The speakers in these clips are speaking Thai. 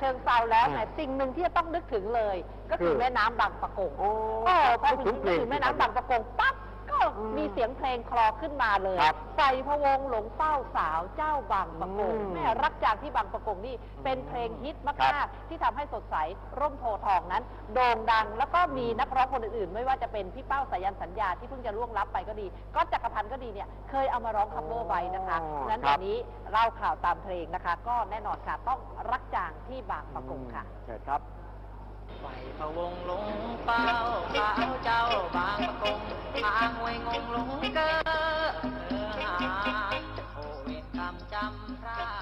เชิงเซาแล้วอืมแหมสิ่งหนึ่งที่จะต้องนึกถึงเลย ก็คือคือแม่น้ำบางปะกงโอ้เออพอนึกถึงเพลงถึงแม่น้ำบางปะกงปั๊บก็อื มมีเสียงเพลงคลอขึ้นมาเลยครับใส่พะวงหลงเฝ้าสาวเจ้าบางปะกงอืมแม่รักจากที่บางปะกงนี่เป็นเพลงฮิตครัมากบๆที่ทำให้สดใสร่มโพธิ์ทองนั้น โด่งดัง แล้วก็มีนักร้องคนอื่นๆ ไม่ว่าจะเป็นพี่เป้าสายันสัญญาที่เพิ่งจะล่วงลับไปก็ดีก็จักรพันธ์ก็ดีเนี่ยเคยเอามาร้องคัฟเวอร์ไว้นะคะอ๋อนั้นครัวับ นนี้เล่าข่าวตามเพลงนะคะ ก็แน่นอนค่ะต้องรักจางที่บางปะกงค่ะ เชิญครับ ไฟพะวงลงเป้าสาวเจ้าบางประกงทางว้งงลงเกอเนื้อหาโอเวรกรรมจำพระกา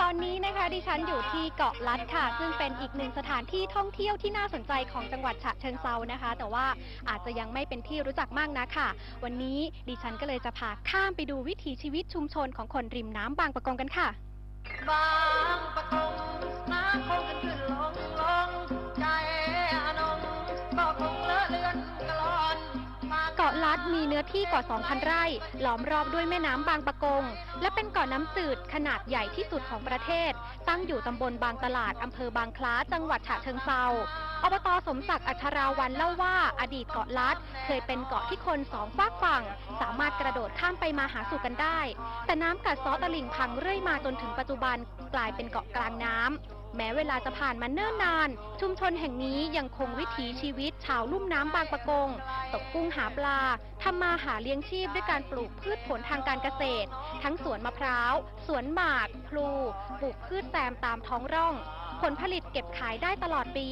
ตอนนี้นะคะดิฉันอยู่ที่เกาะลัดค่ะ ซึ่งเป็นอีกหนึ่งสถานที่ท่องเที่ยวที่น่าสนใจของจังหวัดฉะเชิงเซานะคะ แต่ว่าอาจจะยังไม่เป็นที่รู้จักมากนะค่ะ วันนี้ดิฉันก็เลยจะพาข้ามไปดูวิถีชีวิตชุมชนของคนริมน้ำบางปะกงกันค่ะ บางประกงน้ำคงกันขึ้นลง ดมีเนื้อที่กว่า 2,000 ไร่ล้อมรอบด้วยแม่น้ำบางปะกง และเป็นเกาะน้ำจืดขนาดใหญ่ที่สุดของประเทศ ตั้งอยู่ตำบลบางตลาดอำเภอบางคล้าจังหวัดฉะเชิงเซาอบตสมศักดิ์อัชราวันเล่าว่าอดีตเกาะลัดเคยเป็นเกาะที่คนสองฝากฝั่ง สามารถกระโดดข้ามไปมาหาสู่กันได้ แต่น้ำกัดเซาะตลิ่งพังเรื่อยมาจนถึงปัจจุบันกลายเป็นเกาะกลางน้ำ แม้เวลาจะผ่านมาเนิ่นนาน ชุมชนแห่งนี้ยังคงวิถีชีวิตชาวลุ่มน้ำบางปะกง ตกกุ้งหาปลาทำมาหาเลี้ยงชีพด้วยการปลูกพืชผลทางการเกษตร ทั้งสวนมะพร้าว สวนหมาก พลู ปลูกพืชแซมตามท้องร่อง ผลผลิตเก็บขายได้ตลอดปี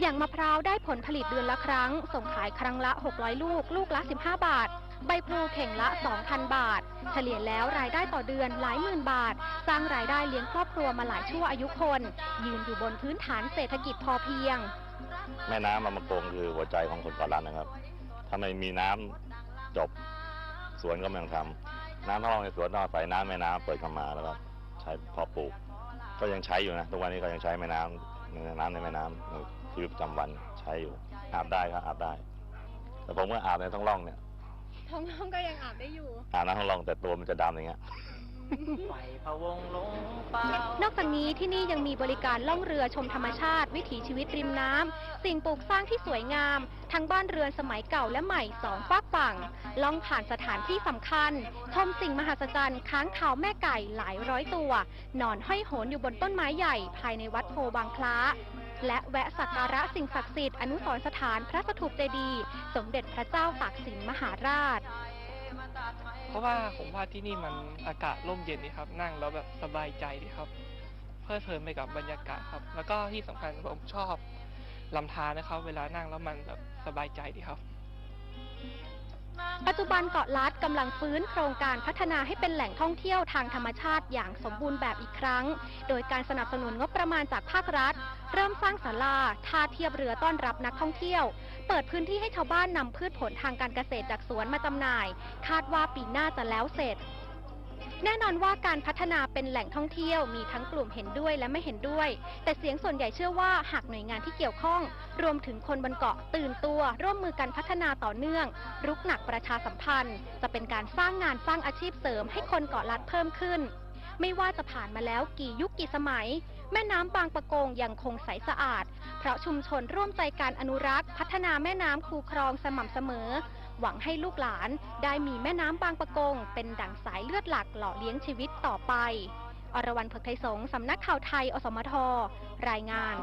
อย่างมะพร้าวได้ผลผลิตเดือนละครั้ง ส่งขายครั้งละ 600 ลูก ลูกละ 15 บาท ใบพลูเข่งละ 2,000 บาท เฉลี่ยแล้วรายได้ต่อเดือนหลายหมื่นบาท สร้างรายได้เลี้ยงครอบครัวมาหลายชั่วอายุคน ยืนอยู่บนพื้นฐานเศรษฐกิจพอเพียง แม่น้ำบางประกงคือหัวใจของคนเกาะล้านนะครับ ถ้าไม่มีน้ำจบสวนก็ไม่ต้องทำน้ำท่อในสวนนอกใส่น้ำแม่น้ำเปิดเข้ามาแล้วก็ใช้เพอปลูก ก็ยังใช้อยู่นะทุกวันนี้ก็ยังใช้แม่น้ำน้ำในแม่น้ำชีวิตประจำวันใช้อยู่อาบได้ครับอาบได้ แต่ผมก็อาบในท้องร่องเนี่ย ท้องน้องก็ยังอาบได้อยู่ อาบน้ำท้องร่องแต่ตัวมันจะดำอย่างเงี้ย ไฟพะวงหลงเป้านอกจากนี้ที่นี่ยังมีบริการล่องเรือชมธรรมชาติ วิถีชีวิตริมน้ำสิ่งปลูกสร้างที่สวยงาม ทั้งบ้านเรือนสมัยเก่าและใหม่สองฝากฝั่ง ล่องผ่านสถานที่สำคัญ ชมสิ่งมหัศจรรย์ค้างคาวแม่ไก่หลายร้อยตัว นอนห้อยโหนอยู่บนต้นไม้ใหญ่ภายในวัดโพบางคล้า และแวะสักการะสิ่งศักดิ์สิทธิ์อนุสรณ์สถานพระสถูปเจดีย์สมเด็จพระเจ้าตากสินมหาราช เพราะว่าผมว่าที่นี่มันอากาศร่มเย็นดีครับ นั่งแล้วแบบสบายใจดีครับ เพลิดเพลินไปกับบรรยากาศครับ แล้วก็ที่สำคัญผมชอบลำธารนะครับ เวลานั่งแล้วมันแบบสบายใจดีครับ ปัจจุบันเกาะลัดกำลังฟื้นโครงการพัฒนาให้เป็นแหล่งท่องเที่ยวทางธรรมชาติอย่างสมบูรณ์แบบอีกครั้ง โดยการสนับสนุนงบประมาณจากภาครัฐ เริ่มสร้างศาลาท่าเทียบเรือต้อนรับนักท่องเที่ยว เปิดพื้นที่ให้ชาวบ้านนำพืชผลทางการเกษตรจากสวนมาจำหน่าย คาดว่าปีหน้าจะแล้วเสร็จ แน่นอนว่าการพัฒนาเป็นแหล่งท่องเที่ยวมีทั้งกลุ่มเห็นด้วยและไม่เห็นด้วย แต่เสียงส่วนใหญ่เชื่อว่าหากหน่วยงานที่เกี่ยวข้อง รวมถึงคนบนเกาะตื่นตัว ร่วมมือกันพัฒนาต่อเนื่อง รุกหนักประชาสัมพันธ์ จะเป็นการสร้างงานสร้างอาชีพเสริมให้คนเกาะลัดเพิ่มขึ้น ไม่ว่าจะผ่านมาแล้วกี่ยุคกี่สมัย แม่น้ำบางปะกงยังคงใสสะอาด เพราะชุมชนร่วมใจการอนุรักษ์ พัฒนาแม่น้ำคูครองสม่ำเสมอ หวังให้ลูกหลานได้มีแม่น้ำบางปะกง เป็นดั่งสายเลือดหลักหล่อเลี้ยงชีวิตต่อไป อรวรรณเผือกไทยสงสำนักข่าวไทย อสมท รายงาน